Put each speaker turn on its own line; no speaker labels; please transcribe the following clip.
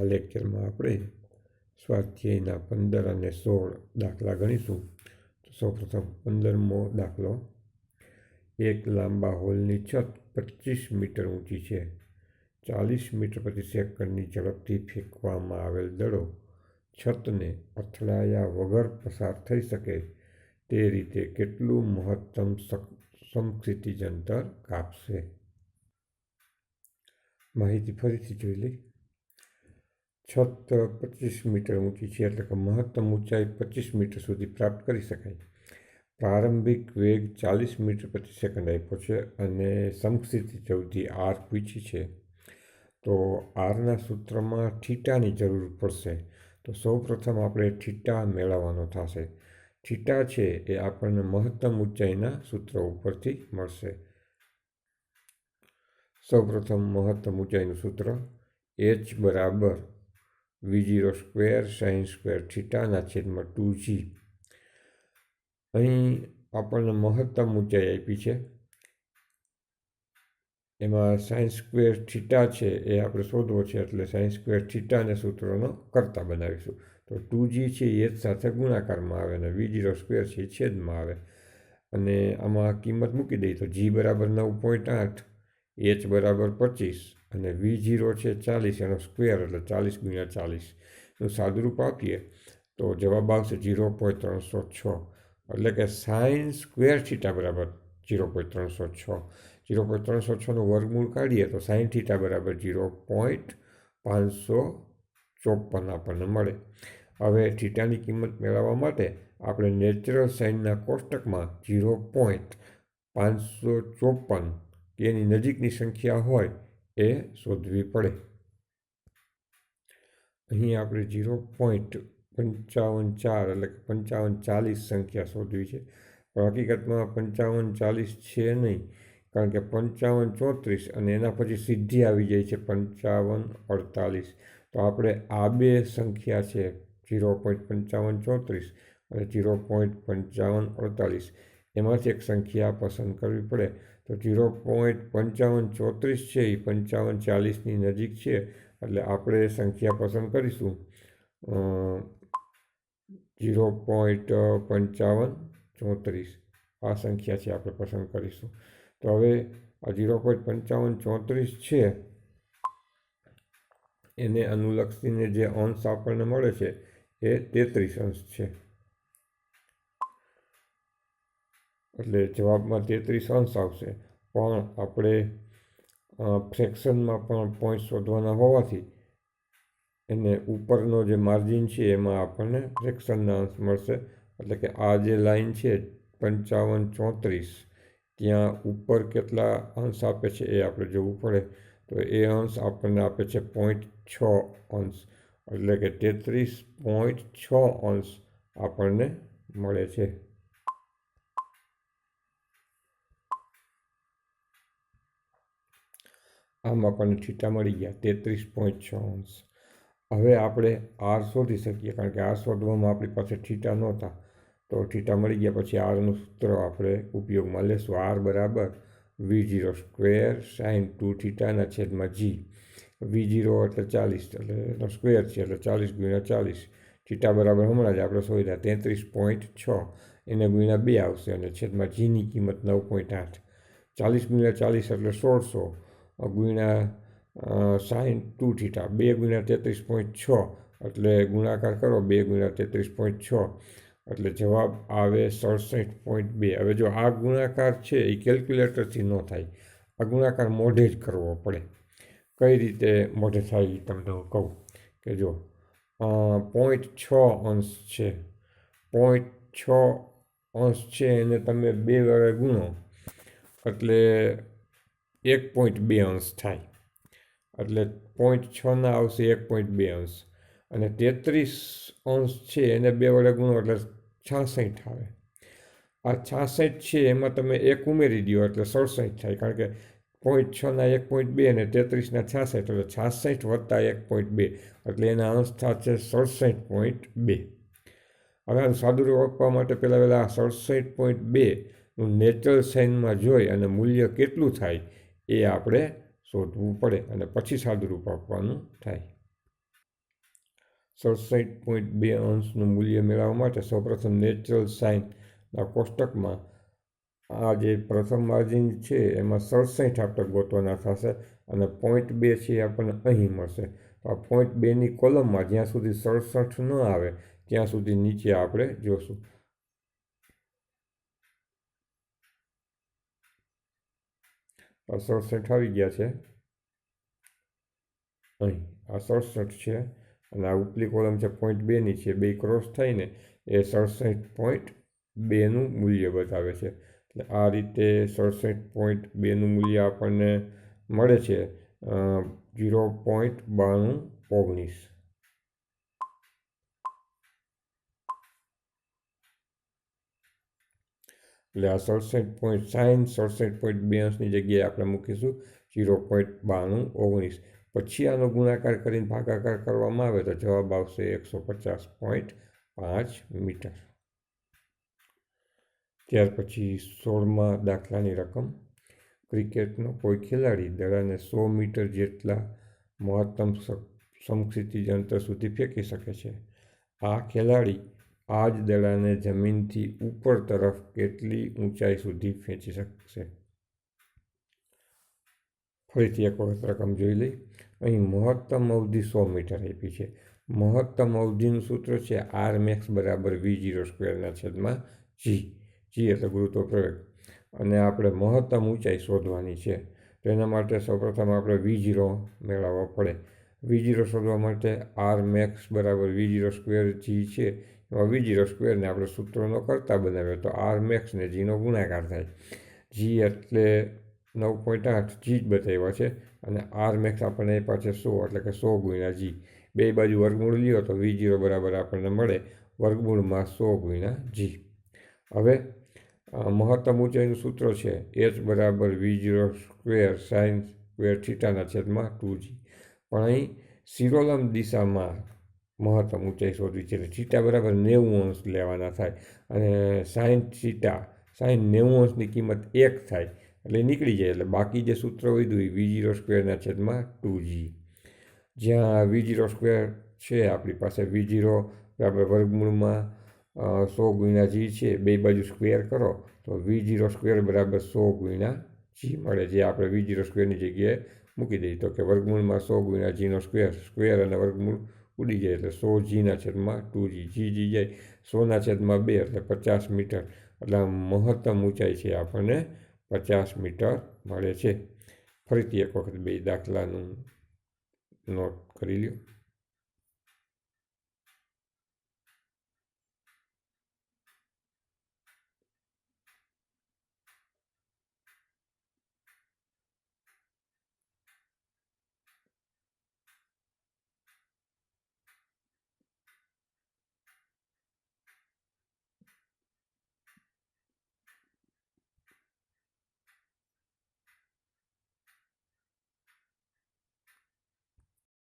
આ લેક્ચરમાં આપણે સ્વાધ્યાયના પંદર અને સોળ દાખલા ગણીશું. તો સૌપ્રથમ પંદરમો દાખલો. એક લાંબા હોલની છત પચીસ મીટર ઊંચી છે. ચાલીસ મીટર પ્રતિ સેકન્ડની ઝડપથી ફેંકવામાં આવેલ દડો છતને અથડાયા વગર પસાર થઈ શકે. તે રીતે કેટલું મહત્તમ સમક્ષિતિજ અંતર કાપશે? માહિતી ફરીથી જોઈ લઈ છત પચીસ મીટર ઊંચી છે એટલે કે મહત્તમ ઊંચાઈ પચીસ મીટર સુધી પ્રાપ્ત કરી શકાય. પ્રારંભિક વેગ ચાલીસ મીટર પ્રતિ સેકન્ડ આપ્યો છે અને સમસ્થિતિ અવધિ આર પૂછી છે. તો આરના સૂત્રમાં થીટાની જરૂર પડશે. તો સૌ પ્રથમ આપણે થીટા મેળવવાનો થશે. થીટા છે એ આપણને મહત્તમ ઊંચાઈના સૂત્ર ઉપરથી મળશે. સૌપ્રથમ મહત્તમ ઊંચાઈનું સૂત્ર એચ બરાબર V zero square sine square થીટાના છેદમાં ટુ જી અહીં આપણને મહત્તમ ઊંચાઈ આપી છે. એમાં સાઇન્સ સ્ક્વેર થીટા છે એ આપણે શોધવો છે, એટલે સાઇન્સ સ્ક્વેર થીટાને સૂત્રોનો કરતા બનાવીશું. તો ટુ જી છે એ જ સાથે ગુણાકારમાં આવે અને વી જીરો સ્ક્વેર છે એ છેદમાં આવે. અને આમાં કિંમત મૂકી દઈએ તો જી બરાબર નવ પોઈન્ટ આઠ એચ બરાબર પચીસ. અને વી જીરો છે ચાલીસ, એનો સ્ક્વેર એટલે ચાલીસ ગુણ્યા ચાલીસનું સાદુરૂપ આપીએ તો જવાબ આવશે જીરો પોઈન્ટ ત્રણસો છ. એટલે કે સાઇન સ્ક્વેર થીટા બરાબર જીરો પોઈન્ટ ત્રણસો છ. જીરો પોઈન્ટ ત્રણસો છનું વર્ગમૂળ કાઢીએ તો સાઇન થીટા બરાબર જીરો પોઈન્ટ પાંચસો ચોપન આપણને મળે. હવે થીટાની કિંમત મેળવવા માટે આપણે નેચરલ સાઇનના કોષ્ટકમાં જીરો પોઈન્ટ પાંચસો ચોપન એની નજીકની સંખ્યા હોય એ શોધવી પડે. અહીં આપણે જીરો પોઈન્ટ પંચાવન ચાર એટલે કે પંચાવન ચાલીસ સંખ્યા શોધવી છે. પણ હકીકતમાં પંચાવન ચાલીસ છે નહીં, કારણ કે પંચાવન ચોત્રીસ અને એના પછી સીધી આવી જાય છે પંચાવન અડતાલીસ. તો આપણે આ બે સંખ્યા છે જીરો પોઈન્ટ પંચાવન ચોત્રીસ અને ઝીરો પોઈન્ટ પંચાવન અડતાલીસ. એમાંથી એક સંખ્યા પસંદ કરવી પડે. તો જીરો પોઈન્ટ પંચાવન ચોત્રીસ છે એ પંચાવન ચાલીસની નજીક છે, એટલે આપણે સંખ્યા પસંદ કરીશું. જીરો પોઈન્ટ પંચાવન ચોત્રીસ, આ સંખ્યા છે આપણે પસંદ કરીશું. તો હવે આ ઝીરો પોઈન્ટ પંચાવન ચોત્રીસ છે, એને અનુલક્ષીને જે અંશ આપણને મળે છે, એ તેત્રીસ અંશ છે. એટલે જવાબમાં તેત્રીસ અંશ આવશે. પણ આપણે ફ્રેક્શનમાં પણ પોઈન્ટ શોધવાના હોવાથી એને ઉપરનો જે માર્જિન છે એમાં આપણને ફ્રેક્શનના અંશ મળશે. એટલે કે આ જે લાઈન છે પંચાવન ચોત્રીસ, ત્યાં ઉપર કેટલા અંશ આપે છે એ આપણે જોવું પડે. તો એ અંશ આપણને આપે છે પોઈન્ટ છ અંશ. એટલે કે તેત્રીસ પોઈન્ટ છ અંશ આપણને મળે છે. આમ આપણને થીટા મળી ગયા, તેત્રીસ પોઈન્ટ છ અંશ હવે આપણે આર શોધી શકીએ, કારણ કે આર શોધવામાં આપણી પાસે થીટા નહોતા. તો થીટા મળી ગયા, પછી આરનું સૂત્ર આપણે ઉપયોગમાં લેશું. આર બરાબર V zero square sine two થીટાના છેદમાં જી. વી જીરો એટલે ચાલીસ, એટલે એનો સ્ક્વેર છે, એટલે ચાલીસ ગુણ્યા ચાલીસ. થીટા બરાબર હમણાં જ આપણે શોધ્યા, તેત્રીસ પોઈન્ટ છ. એને ગુણ્યા બે આવશે, અને છેદમાં જીની કિંમત નવ પોઈન્ટ આઠ. ચાલીસ ગુણ્યા ચાલીસ એટલે સોળસો. ગુણ્યા સાઈન ટુ થીટા. બે ગુણ્યા તેત્રીસ પોઈન્ટ છ. એટલે ગુણાકાર કરો, બે ગુણ્યા તેત્રીસ પોઈન્ટ છ. એટલે જવાબ આવે સડસઠ પોઈન્ટ બે. હવે જો આ ગુણાકાર છે, એ કેલ્ક્યુલેટરથી ન થાય. આ ગુણાકાર મોઢે જ કરવો પડે. કઈ રીતે મોઢે થાય એ તમને હું કહું કે જો પોઈન્ટ છ અંશ છે. પોઈન્ટ છ અંશ છે એને તમે બે વડે ગુણો. એટલે એક પોઈન્ટ બે અંશ થાય. એટલે પોઈન્ટ છના આવશે એક પોઈન્ટ બે અંશ. અને તેત્રીસ અંશ છે એને બે વડે ગુણો એટલે છાસઠ આવે. આ છાસઠ છે એમાં તમે એક ઉમેરી દો એટલે સડસઠ થાય. કારણ કે પોઈન્ટ છના એક પોઈન્ટ બે અને તેત્રીસના છાસઠ, એટલે છાસઠ વત્તા એક પોઈન્ટ બે. એટલે એના અંશ થશે સડસઠ પોઈન્ટ બે. હવે આનું આપવા માટે પહેલાં પહેલાં સડસઠ પોઈન્ટ બેનું નેચરલ સાઇનમાં જોઈ અને મૂલ્ય કેટલું થાય એ આપણે શોધવું પડે અને પછી સાદુરૂપ આપવાનું થાય. સડસઠ પોઈન્ટ બે અંશનું મૂલ્ય મેળવવા માટે સૌપ્રથમ નેચરલ સાઇનના કોષ્ટકમાં આ જે પ્રથમ માર્જિન છે એમાં સડસઠ આપણે ગોતવાના થશે અને પોઈન્ટ બે છે આપણને અહીં મળશે. તો આ પોઈન્ટ બેની કોલમમાં જ્યાં સુધી સડસઠ ન આવે, ત્યાં સુધી નીચે આપણે જોશું. સડસઠ આવી ગયા છે. અહીં આ સડસઠ છે અને આ ઉપલી કોલમ છે પોઈન્ટ બેની છે. બે ક્રોસ થઈને એ સડસઠ પોઈન્ટ બેનું મૂલ્ય બતાવે છે. એટલે આ રીતે સડસઠ પોઈન્ટ બેનું મૂલ્ય આપણને મળે છે. ઝીરો પોઈન્ટ બાણું ઓગણીસ. એટલે આ સડસઠ પોઈન્ટ સાઈન સડસઠ પોઈન્ટ બ્યાસની જગ્યાએ આપણે મૂકીશું. ઝીરો પોઈન્ટ બાણું, ઓગણીસ. પછી આનો ગુણાકાર કરીને ભાગાકાર કરવામાં આવે તો જવાબ આવશે એકસો પચાસ પોઈન્ટ પાંચ મીટર. ત્યાર પછી સોળમાં દાખલાની રકમ. ક્રિકેટનો કોઈ ખેલાડી દડાને સો મીટર જેટલા મહત્તમ સમક્ષિતિજ અંતર સુધી ફેંકી શકે છે. આ ખેલાડી આ જ દડાને જમીનથી ઉપર તરફ કેટલી ઊંચાઈ સુધી ફેંચી શકશે? ફરીથી એક વખત રકમ જોઈ લઈ. અહીં મહત્તમ અવધિ સો મીટર આપી છે. મહત્તમ અવધિનું સૂત્ર છે આર મેક્સ બરાબર વી જીરો સ્ક્વેરના છેદમાં જી. જી એટલે ગુરુત્વ પ્રયોગ અને આપણે મહત્તમ ઊંચાઈ શોધવાની છે. તો એના માટે સૌપ્રથમ આપણે વી જીરો મેળવવો પડે. વી જીરો શોધવા માટે આર મેક્સ બરાબર વી જીરો સ્ક્વેર જી છે. વી જીરો સ્ક્વેરને આપણે સૂત્રોનો કરતા બનાવ્યો, તો આર મેક્સને જીનો ગુણાકાર થાય. જી એટલે નવ પોઈન્ટ આઠ જી જ બતાવ્યા છે. અને આર મેક્સ આપણને આપ્યા છે સો, એટલે કે સો ગુણ્યા જી બે બાજુ વર્ગમૂળ લ્યો તો વી જીરો બરાબર આપણને મળે વર્ગમૂળમાં સો ગુણ્યા જી હવે મહત્તમ ઊંચાઈનું સૂત્ર છે એચ બરાબર V zero square sine square થીટાના છેદમાં ટુ જી પણ અહીં સિરોલમ દિશામાં મહત્તમ ઊંચાઈ શોધવી છે. એટલે સીટા બરાબર નેવું અંશ લેવાના થાય અને સાઈન સીટા સાઈન નેવું અંશની કિંમત એક થાય એટલે નીકળી જાય. એટલે બાકી જે સૂત્ર વધ્યું એ વી જીરો સ્ક્વેરના છેદમાં ટુ જી. જ્યાં વી જીરો સ્ક્વેર છે, આપણી પાસે વી જીરો બરાબર વર્ગમૂળમાં સો ગુણ્યા જી છે, બે બાજુ સ્ક્વેર કરો, તો વી જીરો સ્ક્વેર બરાબર સો ગુણ્યા જી મળે. જે આપણે વી જીરો સ્ક્વેરની જગ્યાએ મૂકી દઈએ. તો કે વર્ગમૂળમાં સો ગુણ્યા જીનો સ્ક્વેર સ્ક્વેર અને વર્ગમૂળ ઉડી જાય એટલે સો જીના છેદમાં ટુ જી જી જી જાય. સોના છેદમાં બે એટલે પચાસ મીટર. એટલે મહત્તમ ઊંચાઈ છે આપણને પચાસ મીટર મળે છે. ફરીથી એક વખત બે દાખલાનું નોટ કરી લ્યો.